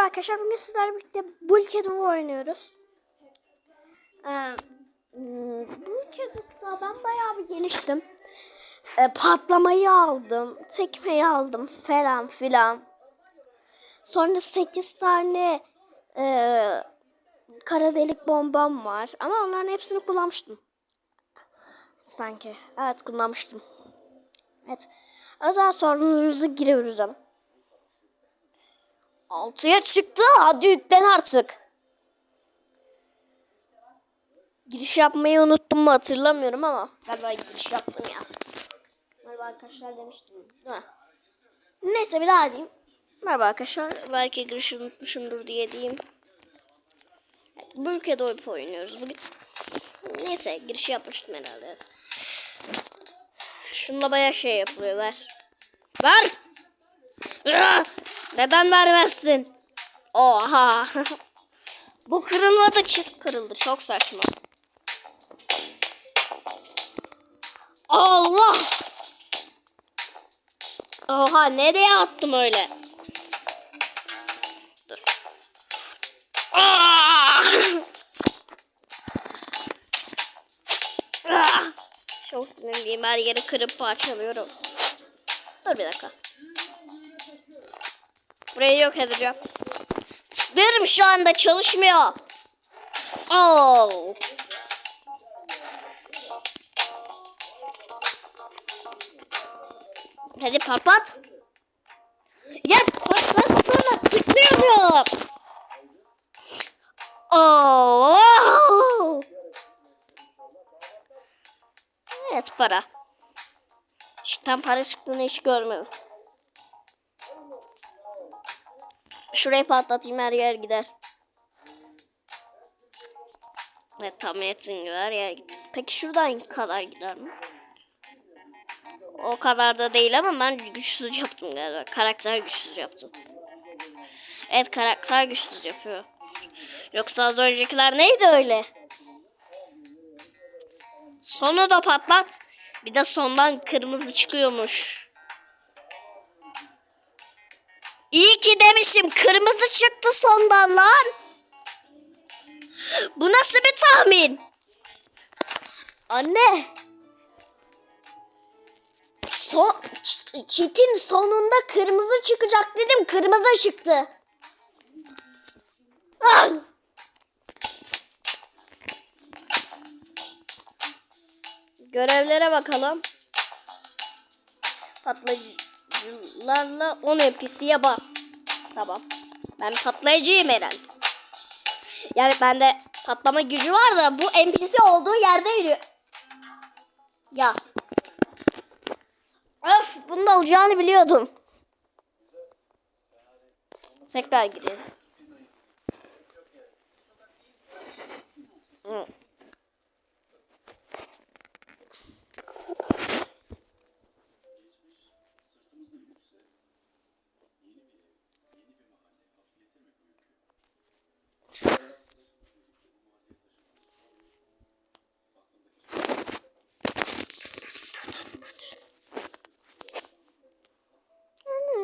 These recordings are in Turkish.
Merhaba arkadaşlar. Bugün sizlerle birlikte Bulket oynuyoruz. Ee, Bulket'ta ben bayağı bir geliştim. Ee, patlamayı aldım. Tekmeyi aldım falan filan. Sonra 8 tane e, kara delik bombam var. Ama onların hepsini kullanmıştım. Sanki. Evet kullanmıştım. Evet. Özel sorunumuza giriyoruz ama. Altıya çıktı. Hadi yüklen artık. Giriş yapmayı unuttum mu hatırlamıyorum ama galiba giriş yaptım ya. Merhaba arkadaşlar demiştim mi? Neyse bir daha diyeyim. Merhaba arkadaşlar. Belki girişi unutmuşumdur diye diyeyim. Bu ülkede oyun oynuyoruz bugün. Neyse girişi yapmıştım herhalde. Evet. Şununla bayağı şey yapılıyor ver. Ver! Neden vermezsin? Oha. Bu kırılmadı çift kırıldı. Çok saçma. Allah. Oha nereye attım öyle? Dur. Ah! Ah! Çok sinirliyim. Her yeri kırıp parçalıyorum. Dur bir dakika. Burayı yok edeceğim. Tıklıyorum şu anda çalışmıyor. Oh. Hadi patlat. Ya patlatsana tıklıyorum. Oh. Evet para. İşten para çıktığını hiç görmedim. Şurayı patlatayım her yer gider. Evet tahmin etsin gibi her yer gider. Peki şuradan kadar gider mi? O kadar da değil ama ben güçsüz yaptım galiba. Karakter güçsüz yaptım. Evet karakter güçsüz yapıyor. Yoksa az öncekiler neydi öyle? Sonu da patlat. Bir de sondan kırmızı çıkıyormuş. İyi ki demişim kırmızı çıktı sondan lan. Bu nasıl bir tahmin? Anne. Son, çitin sonunda kırmızı çıkacak dedim. Kırmızı çıktı. Ah! Görevlere bakalım. Patlayıcılarla 10 NPC'ye bas. Tamam. Ben patlayıcıyım herhalde. Yani bende patlama gücü var da bu NPC olduğu yerde yürüyor. Ya. Öf bunu da olacağını biliyordum. Tekrar girelim. Hı.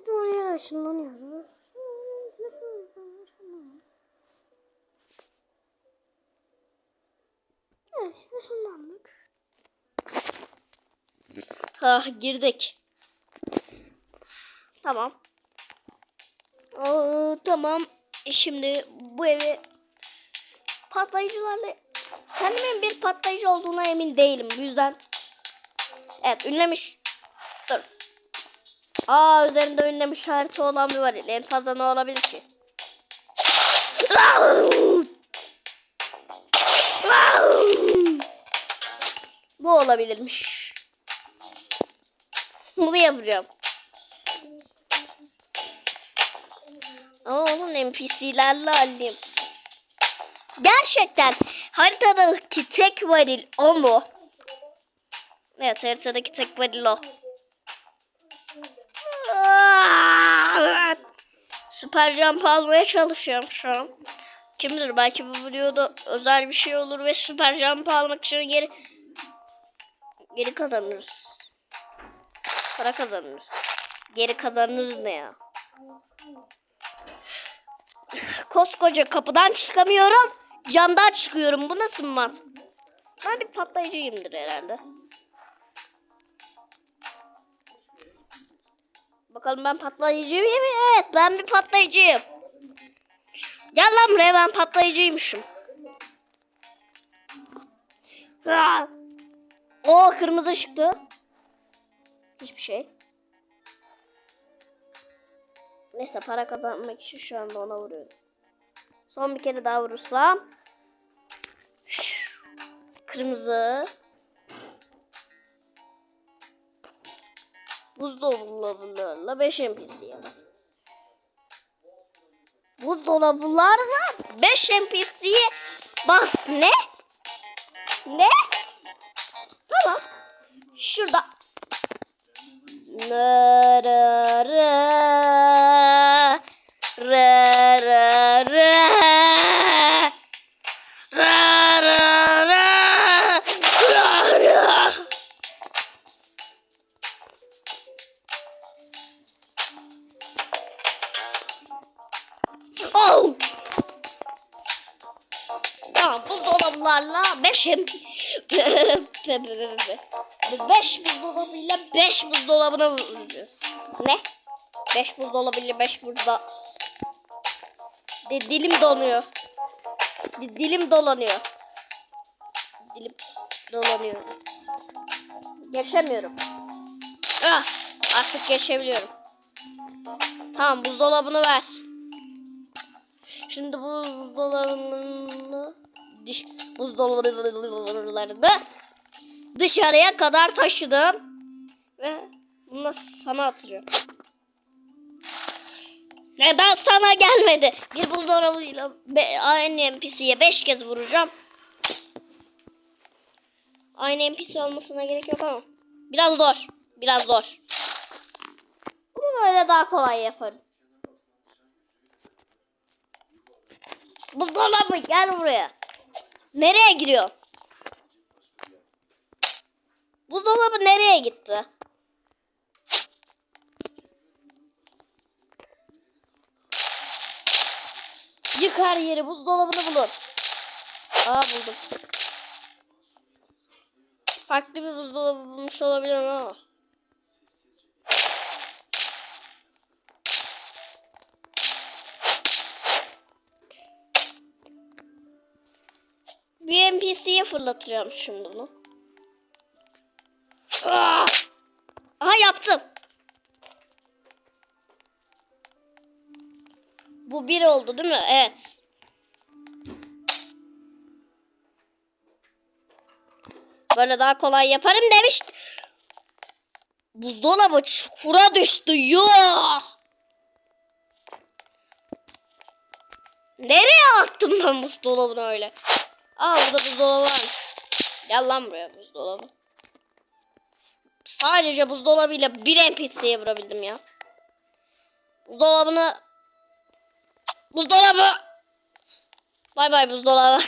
Evet, oraya ışınlanıyoruz. Evet, ışınlandık. Ah, girdik. Tamam. Aa, tamam. E şimdi bu evi patlayıcılarla kendimin bir patlayıcı olduğuna emin değilim. Bu yüzden Evet, ünlemiş. Aa üzerinde ünlem işareti olan bir var. En fazla ne olabilir ki? Bu olabilirmiş. Bunu yapacağım. Aa, oğlum NPC'lerle alayım. Gerçekten haritadaki tek varil o mu? Evet haritadaki tek varil o. Süper jump almaya çalışıyorum şu an. Kim bilir belki bu videoda özel bir şey olur ve süper jump almak için geri geri kazanırız. Para kazanırız. Geri kazanırız ne ya? Koskoca kapıdan çıkamıyorum. Camdan çıkıyorum. Bu nasıl mat? Ben bir patlayıcıyımdır herhalde. Bakalım ben patlayıcı mıyım? Evet ben bir patlayıcıyım. Gel lan buraya ben patlayıcıymışım. Ha. O kırmızı çıktı. Hiçbir şey. Neyse para kazanmak için şu anda ona vuruyorum. Son bir kere daha vurursam. Kırmızı. Buzdolabılarla 5 NPC yani. Buzdolabılarla 5 NPC'ye bas ne? Ne? Tamam. Şurada. Ra vuracağız. Ne? 5 buzdolabıyla 5 buzda. De, dilim donuyor. Di- dilim dolanıyor. Dilim dolanıyor. Geçemiyorum. Ah, artık geçebiliyorum. Tamam buzdolabını ver. Şimdi bu buzdolabını diş buzdolaplarını dışarıya kadar taşıdım ve bunu sana atacağım. Neden sana gelmedi? Bir buzdolabıyla aynı NPC'ye 5 kez vuracağım. Aynı NPC olmasına gerek yok ama. Biraz zor. Biraz zor. Bunu böyle daha kolay yaparım. Buzdolabı gel buraya. Nereye giriyor? Buzdolabı nereye gitti? Yık her yeri buzdolabını bulun. Aa buldum. Farklı bir buzdolabı bulmuş olabilirim ama. Bir NPC'ye fırlatacağım şimdi bunu. Aa! Aha yaptım. Bu bir oldu değil mi? Evet. Böyle daha kolay yaparım demiştim. Buzdolabı çukura düştü. Yuh! Nereye attım ben buzdolabını öyle? Aa burada buzdolabı varmış. Gel lan buraya buzdolabı. Sadece buzdolabıyla bir NPC'ye vurabildim ya. Buzdolabını... Buzdolabı! Bay bay buzdolabı.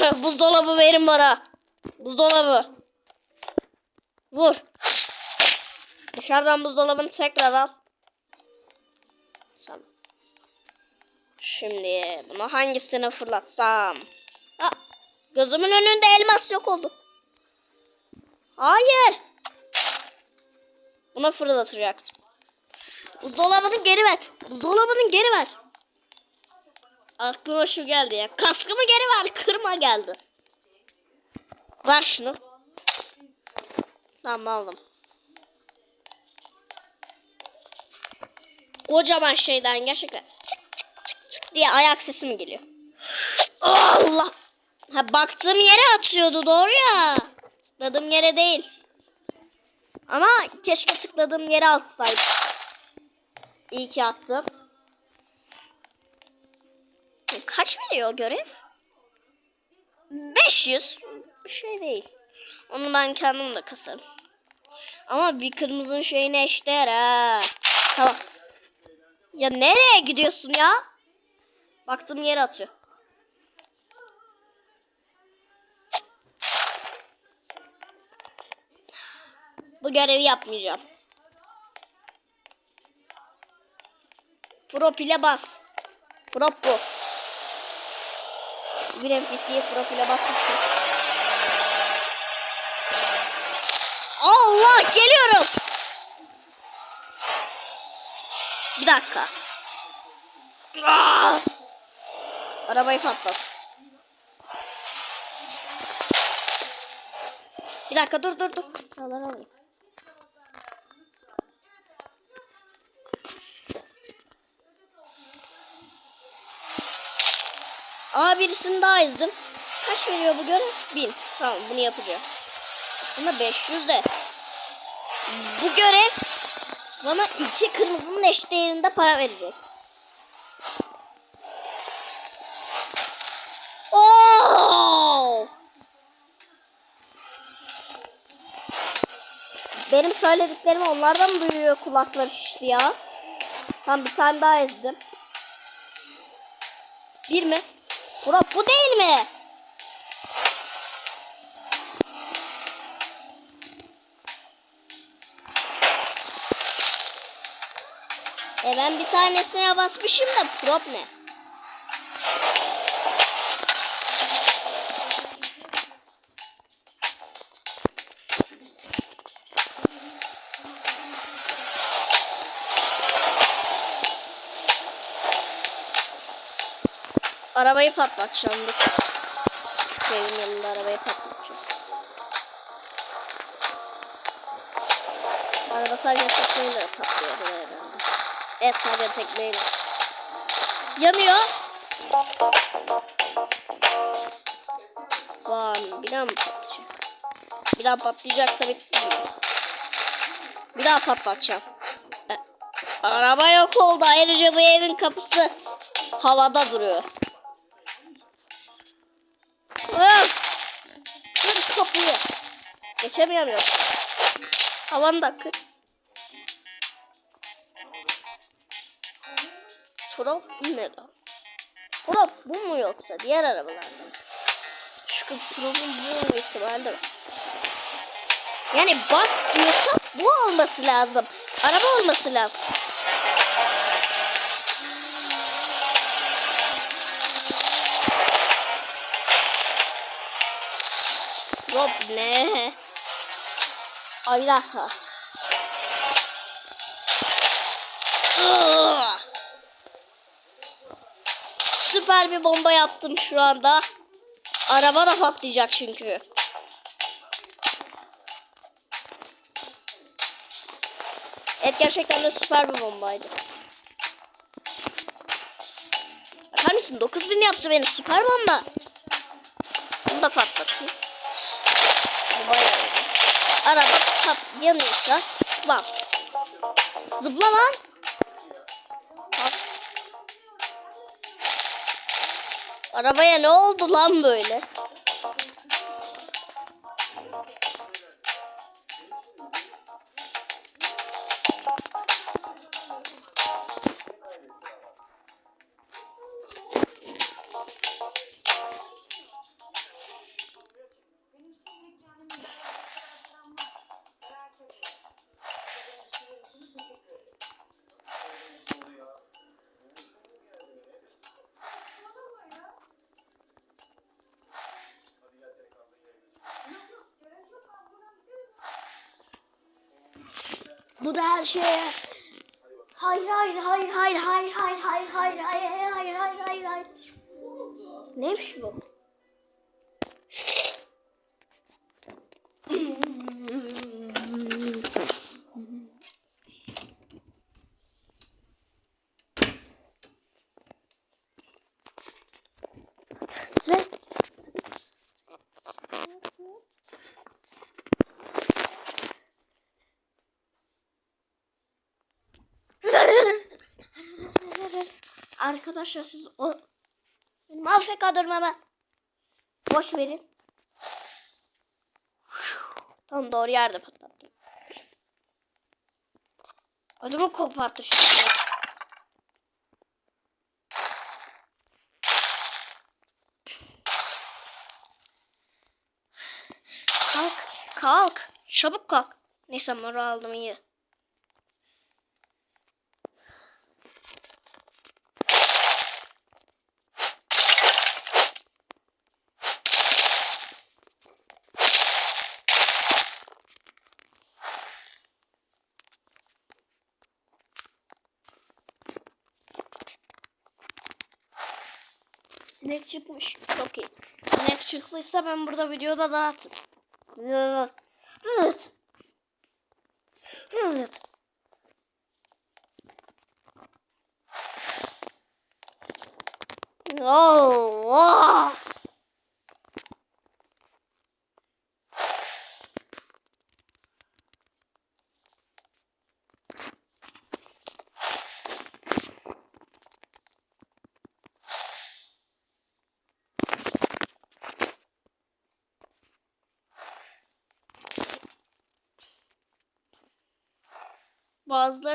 Buzdolabı verin bana. Buzdolabı. Vur. Dışarıdan buzdolabını tekrar al. Şimdi bunu hangisine fırlatsam? Ha, gözümün önünde elmas yok oldu. Hayır. Buna fırlatacaktım. Buzdolabını geri ver. Buzdolabını geri ver. Aklıma şu geldi ya. Kaskımı geri ver. Kırma geldi. Ver şunu. Tamam aldım. Kocaman şeyden gerçekten çık çık çık çık diye ayak sesi mi geliyor? Allah! Ha baktığım yere atıyordu doğru ya. Tıkladığım yere değil. Ama keşke tıkladığım yere atsaydım. İyi ki attım. Kaç veriyor görev? 500. Bir şey değil. Onu ben kendim de kasarım. Ama bir kırmızının şeyine eşdeğer ha. Tamam. Ya nereye gidiyorsun ya? Baktığım yere atıyor. Bu görevi yapmayacağım. Prop ile bas. Prop bu. Bir NPC'ye prop ile basmışım. Allah geliyorum. Bir dakika. Aa! Arabayı patlat. Bir dakika dur dur dur. Alır alayım. Aa birisini daha ezdim. Kaç veriyor bu görev? 1000. Tamam bunu yapacağım. Aslında 500 de. Bu görev bana iki kırmızının eş değerinde para verecek. Oo! Benim söylediklerimi onlardan duyuyor kulakları şişti ya? Tamam bir tane daha ezdim. Bir mi? Burak bu değil mi? E ben bir tanesine basmışım da prop ne? Arabayı patlatacağım dur. Evin yanında arabayı patlatacağım. Araba sadece tekmeyle patlıyor herhalde. Evet sadece tekmeyle. Yanıyor. Bam bir daha mı patlayacak? Bir daha patlayacaksa bitti? Bir daha patlatacağım. E, araba yok oldu. Ayrıca bu evin kapısı havada duruyor. Geçemiyorum. Havan da kır. Prop ne lan? Prop bu mu yoksa diğer arabalardan? Şu propun bu ihtimalle var. Yani bas diyorsa bu olması lazım. Araba olması lazım. Rob ne? Ay bir dakika. Süper bir bomba yaptım şu anda. Araba da patlayacak çünkü. Evet gerçekten de süper bir bombaydı. Bakar mısın? 9000 yaptı beni süper bomba. Bunu da patlatayım. İyi. Araba pat yanıyorsa bak. Zıpla lan. Bak. Arabaya ne oldu lan böyle? Bu da her şeye. Hayır hayır hayır hayır hayır hayır hayır hayır hayır hayır hayır hayır hayır. Neymiş bu? Arkadaşlar siz o benim AFK durmama boş verin. Tam doğru yerde patlattım. Ödümü koparttı şu. Kalk, kalk. Çabuk kalk. Neyse moru aldım iyi. Sinek çıkmış. Çok iyi. Sinek çıktıysa ben burada videoda dağıtım. Evet. Evet.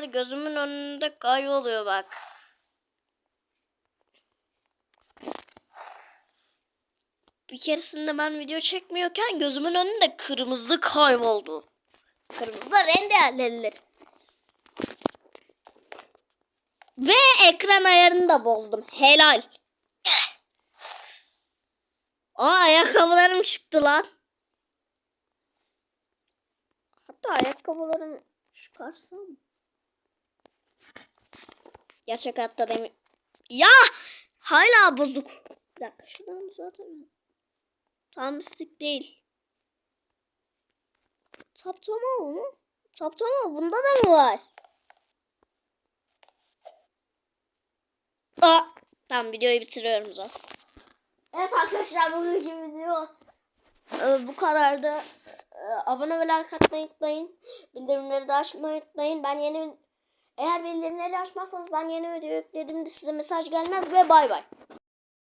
Gözümün önünde kayboluyor bak. Bir keresinde ben video çekmiyorken gözümün önünde kırmızı kayboldu. Kırmızı en değerlileri. Ve ekran ayarını da bozdum. Helal. Aa ayakkabılarım çıktı lan. Hatta ayakkabılarımı çıkarsam. Gerçek hayatta demir. Ya hala bozuk. Bir dakika şuradan zaten. Tam stick değil. Taptama mı? Taptama bunda da mı var? Aa, tamam videoyu bitiriyorum zaten. Evet arkadaşlar bugünkü video e, bu kadardı. E, abone ve like atmayı unutmayın. Bildirimleri de açmayı unutmayın. Ben yeni eğer bildirimleri açmazsanız ben yeni video yüklediğimde size mesaj gelmez ve bay bay.